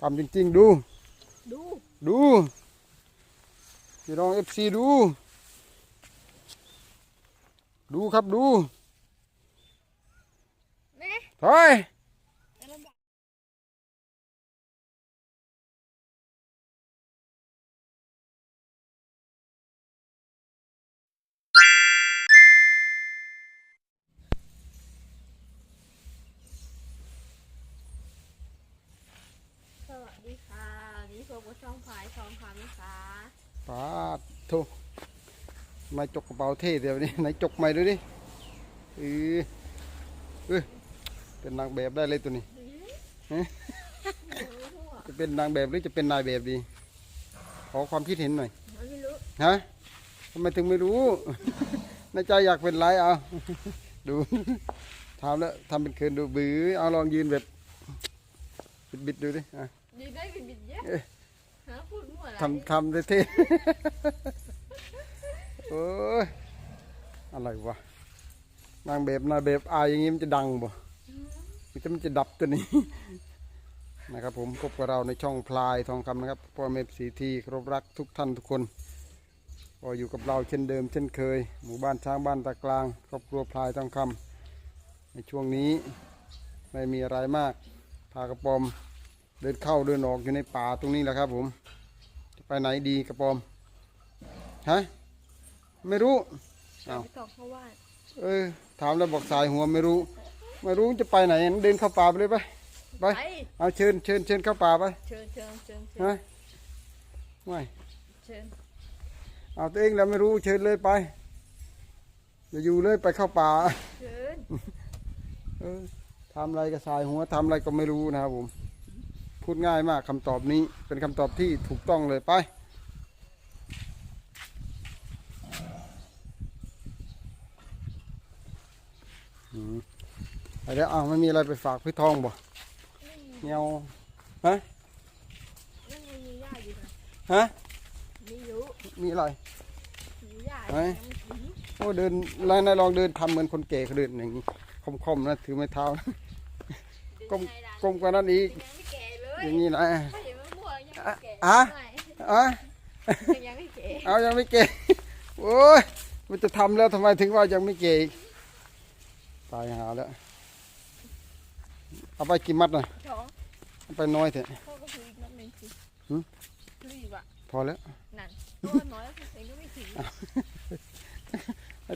ทำจริงๆดู ดู ดูพี่น้องเอฟซีดู ดูครับดูแม่ถอย โถไม่จกกระเป๋าเท่เดี๋ยวนี้ไหนจกใหม่ดูดิเออเออเป็นนางแบบได้เลยตัวนี้ฮะจะเป็นนางแบบหรือจะเป็นนายแบบดี ขอความคิดเห็นหน่อยไม่รู้ฮะทำไมถึงไม่รู้ในใจอยากเป็นไรเอาดูทำแล้วทำเป็นเคินดูบื้อเอาลองยืนแบบบิดๆดูดิอะดีได้บินบินเยอะเอ๊ะฮะพูดมั่วอะไร ทำทำเท่ๆโอ้ยอะไรวะนางแบบนางแบบอายอย่างงี้มันจะดังบ่มันจะมันจะดับตัวนี้นะครับผมพบกับเราในช่องพลายทองคำนะครับพ่อแม่สีทีครบรักทุกท่านทุกคนก็อยู่กับเราเช่นเดิมเช่นเคย หมู่บ้านช้างบ้านตะกลาง ครอบครัวพลายทองคำในช่วงนี้ไม่มีอะไรมากพากระปอมเดินเข้าเดินออกอยู่ในป่าตรงนี้แหละครับผม ไปไหนดีกระปอม ฮะ ไม่รู้เอาไปต่อเข้าว่านเออ ถามแล้วบอกสายหัวไม่รู้ ไม่รู้จะไปไหนเดินเข้าป่าไปเลยไปไป ไป เอาเชิญเชิญเชิญเข้าป่าไป เชิญเชิญเชิญเชิญฮะไม่เชิญ เอาตัวเองแล้วไม่รู้เชิญเลยไปอย่าอยู่เลยไปเข้าป่าเชิญเออทำอะไรก็สายหัวทำอะไรก็ไม่รู้นะครับผม พูดง่ายมากคำตอบนี้เป็นคำตอบที่ถูกต้องเลยไปอืมไปแล้วอ้าวไม่มีอะไรไปฝากพี่ทองบ่เงียวฮะนั่นไงมีหญ้าอยู่นะฮะมีอยู่มีอะไรมีหญ้าไหนยังไม่ถึงโอ้เดินนายนายลองเดินทำเหมือนคนแก่เขาเดินอย่างนี้คมๆนะถือไม้เท้านะก้มก้มกว่านั้นอีก อย่างนี้นะถ้าอย่างไม่มั่วยังไม่แก่อะอะยังไม่แก่เอายังไม่เก่โอ้ยมันจะทำแล้วทำไมถึงว่ายังไม่เก่อีกตายหาแล้ว เอาไปกี่มัดนะสองเอาไปน้อยเถอะพอแล้วนั่นน้อยแล้วเองก็ไม่ถือ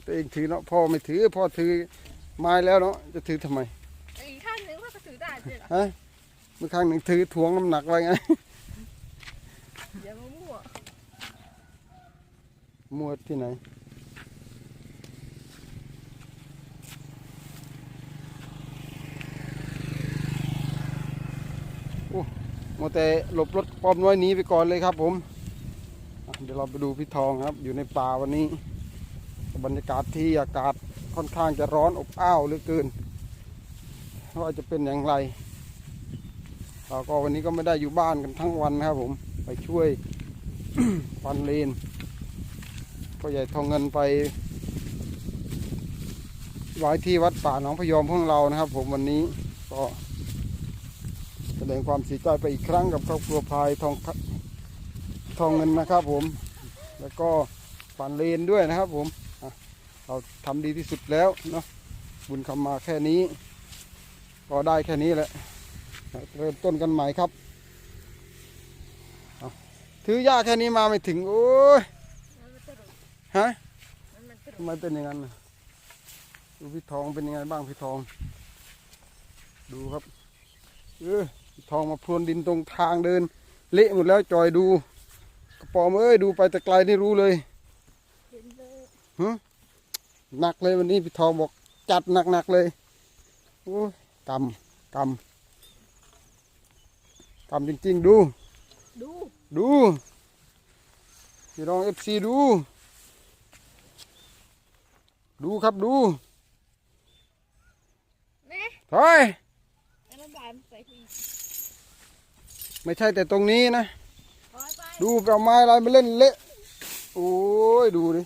ตัวเองถือเนาะพ่อไม่ถือพ่อถือไม้แล้วเนาะจะถือทำไมอีกข้างนึงพ่อก็ถือได้ด้วยเหรอ มือข้างหนึ่งถือถ่วงน้ำหนักไว้ไงอย่ามามั่วมวดที่ไหนโอ้มัวแต่หลบรถปอมน้อยหนีไปก่อนเลยครับผมอะเดี๋ยวเราไปดูพี่ทองครับ อยู่ในป่าวันนี้ บรรยากาศที่อากาศค่อนข้างจะร้อนอบอ้าวเหลือเกินว่าจะเป็นอย่างไร เราก็วันนี้ก็ไม่ได้อยู่บ้านกันทั้งวันนะครับผมไปช่วยฟันเลนพ่อใหญ่ทองเงินไปไว้ที่วัดป่าหนองพยอมของเรานะครับ ผมวันนี้ก็แสดงความเสียใจไปอีกครั้งกับครอบครัวพายทองทองเงินนะครับ ผม แล้วก็ฝันเลนด้วยนะครับ ผมเราทำดีที่สุดแล้วเนาะบุญคำมาแค่นี้ ก็ได้แค่นี้แหละ เริ่มต้นกันใหม่ครับเอาถือยาแค่นี้มาไม่ถึง โอ้ยมันมันตลกฮะมันมันตลทำไมเป็นอย่างนั้นน่ะดูพี่ทองเป็นยังไงบ้างพี่ทอง ดูครับเออพี่ทองมาพรวนดินตรงทางเดิน เละหมดแล้วจอยดูกระปอมเอ้ยดูไปแต่ไกลนี่รู้เลยเห็นเลยหึหนักเลยวันนี้พี่ทองบอกจัดหนักหนักๆเลยโอ้ยกำกำ กำจริงๆดู ดู ดูพี่น้องเอฟซีดู ดูครับดูแม่ถอยแล้วน้ำบานใส่ทีไม่ใช่แต่ตรงนี้นะถอยไปดูเอาไม้อะไรมาเล่นเละ โอ้ยดูดิ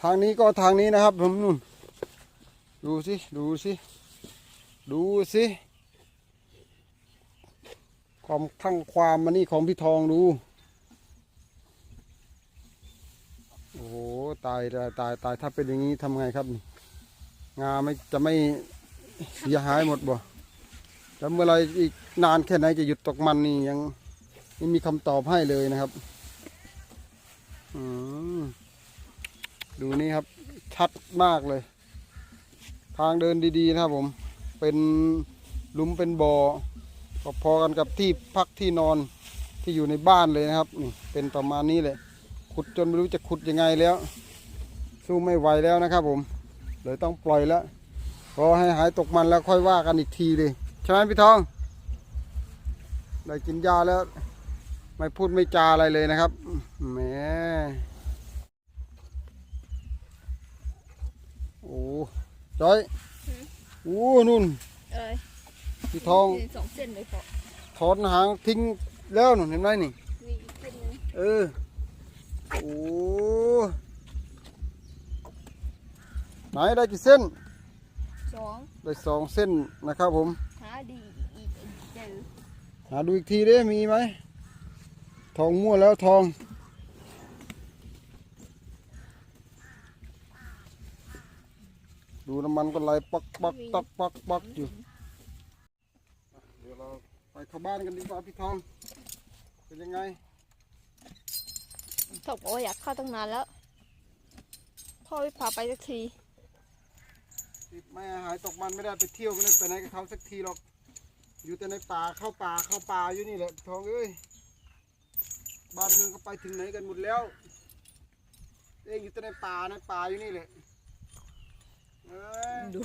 ทางนี้ก็ทางนี้นะครับผมนู่น ดูสิ ดูสิ ดูสิ ความทั้งความมันนี่ของพี่ทองดู โอ้โหตายตายตายตายถ้าเป็นอย่างนี้ทำไงครับนี่งาไม่จะไม่เสียหายหมดบ่แล้วเมื่อไรอีกนานแค่ไหนจะหยุดตกมันนี่ยังไม่มีคำตอบให้เลยนะครับอืมดูนี่ครับ ชัดมากเลย ทางเดินดีๆนะครับผม เป็นลุมเป็นบ่อ พอๆกันกับที่พักที่นอนที่อยู่ในบ้านเลยนะครับนี่เป็นประมาณนี้เลยขุดจนไม่รู้จะขุดยังไงแล้ว สู้ไม่ไหวแล้วนะครับผมเลยต้องปล่อยแล้วรอให้หายตกมันแล้วค่อยว่ากันอีกทีเลยใช่ไหมพี่ทอง ได้กินยาแล้ว ไม่พูดไม่จาอะไรเลยนะครับแหมโอ้จอยโอ้นุ่นเอ้ย พี่ทองมีสองเส้นเลยพอถอนหางทิ้งแล้วนุ่นเห็นไหมนี่มีอีกเส้นหนึงเออโอ้ไหนได้กี่เส้นสองได้สองเส้นนะครับผมหาดีอีกเจอหาดูอีกทีได้มีไหมทองมั่วแล้วทองดูน้ำมันก็ไหลปักปักปักปักปักอยู่เดี๋ยว เราไปเข้าบ้านกันดีกว่าพี่ทองเป็นยังไงถกบอกว่าอยากเข้าตั้งนานแล้ว พ่อไม่พาไปสักทีติดไม่หายตกมันไม่ได้ไปเที่ยวไม่ได้ไปไหนกับเขาสักทีหรอก อยู่แต่ในป่าเข้าป่าเข้าป่าอยู่นี่แหละทองเอ้ยบ้านเมืองก็ไปถึงไหนกันหมดแล้ว เองอยู่แต่ในป่าในป่าอยู่นี่แหละเอ้ยดู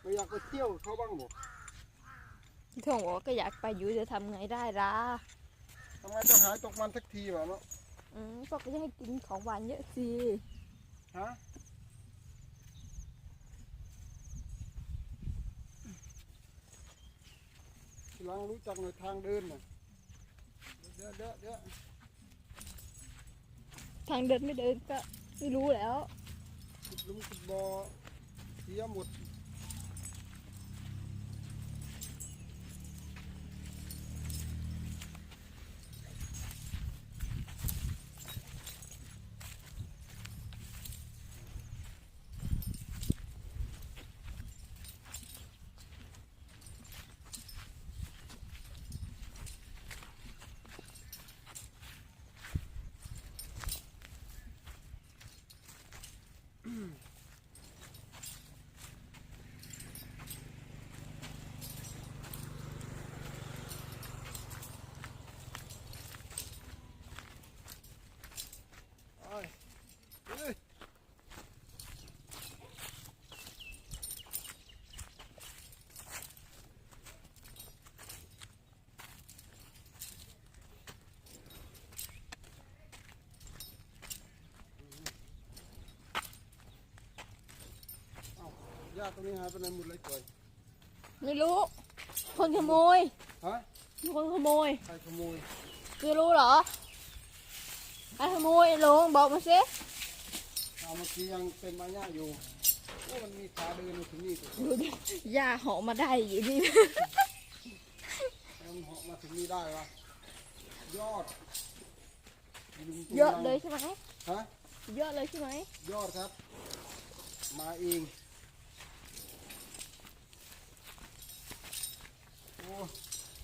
ไม่อยากไปเที่ยวเขาบ้างบอกพี่ ทองบอกว่าก็อยากไปอยู่จะทำไงได้ล่ะทำไมต้องหายตกมันสักทีวะเนาะอืมพ่อก็จะให้กินของหวานเยอะสิฮะทีหลังรู้จักหน่อยทางเดินน่ะเดี๋ยวเดี๋ยวเดี๋ยวทางเดินไม่เดินก็ไม่รู้แล้วขุดหลุมขุดบ่อเสียหมด ไปเฮ้ยเอ้าญาติตรงนี้หายไปไหนหมดเลยจ่อยไม่รู้ คนขโมยฮะมีคนขโมยใครขโมยไม่รู้เหรอใครขโมยลุงบอกมาสิเอาเมื่อกี้ยังเป็นมาญ่าอยู่โอ้มันมีขาเดินมาถึงนี่ตัวดูดิยาเหาะมาได้อยู่นี่ มันเหาะมาถึงนี่ได้วะยอดลุงตุงเยอะเลยใช่ไหมฮะเยอะเลยใช่ไหมยอดครับ มาเอง โอ้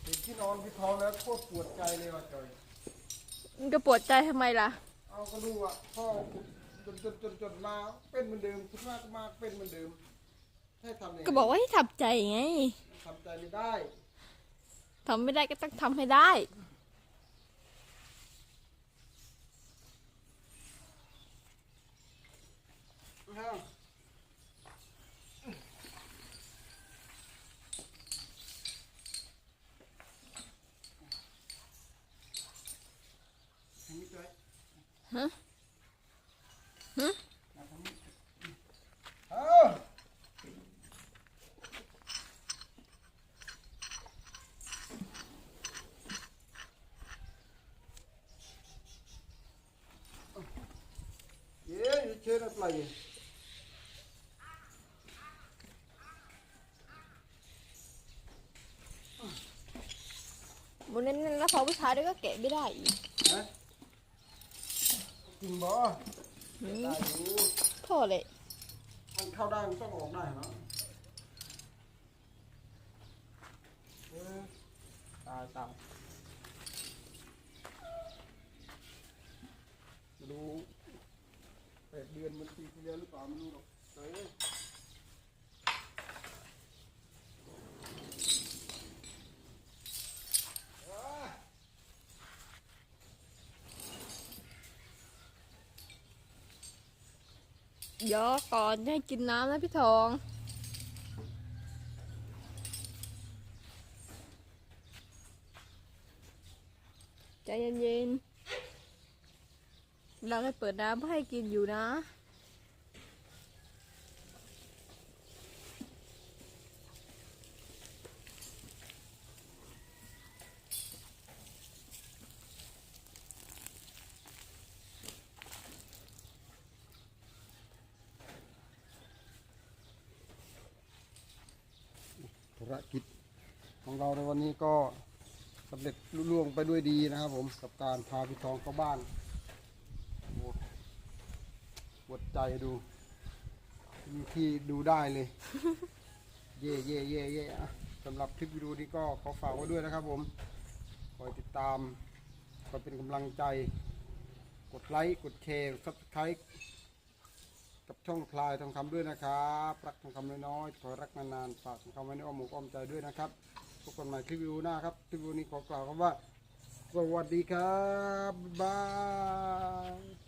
เห็นที่นอนพี่ทองแล้วโคตรปวดใจเลยว่ะจอย มันจะปวดใจทำไมล่ะ เอาก็ดูอะพ่อขุดจนจนจนจนมาเป็นเหมือนเดิมคุณมากก็มาเป็นเหมือนเดิมให้ทำยังไงก็บอกว่าให้ทำใจไงทำใจไม่ได้ ทำไม่ได้ก็ต้องทำให้ได้ ฮะทางนี้จอย ฮะฮะ มาทางนี้เอ้าเย้เชิญอะไร เบนนั้นแล้วพอผู้ชายด้วยก็แกะไม่ได้อี กนะจริงบ่หืมได้อยู่โทษเลยมันเข้าได้มันต้องออกได้เนาะเออตายตายไม่รู้แป ดเดือนมันปีที่แล้วหรือเปล่าไม่รู้หรอกเฮ้เดี๋ยวก่อนให้กินน้ำนะพี่ทอง ใจเย็นๆ เราให้เปิดน้ำเพื่อให้กินอยู่นะภารกิจของเราในวันนี้ก็สำเร็จลุล่วงไปด้วยดีนะครับผมกับการพาพี่ทองเข้าบ้านโอ้ปวด ใจดูมีที่ดูได้เลย เย่เย่เย่เย่อะสำหรับคลิปวิดีโอนี้ก็ขอฝากไว้ด้วยนะครับผมคอยติดตามคอยเป็นกำลังใจ กดไลค์กดแชร์ซับสไครต์กับช่องพลายทองคำด้วยนะครับรักทองคำน้อยๆขอให้รักนานๆฝากทองคำไว้ในอ้อมอกอ้อมใจด้วยนะครับพบกันใหม่คลิปวิดีโอหน้าครับคลิปวิดีโอนี้ขอกล่าวคำว่าสวัสดีครับบ๊ายบาย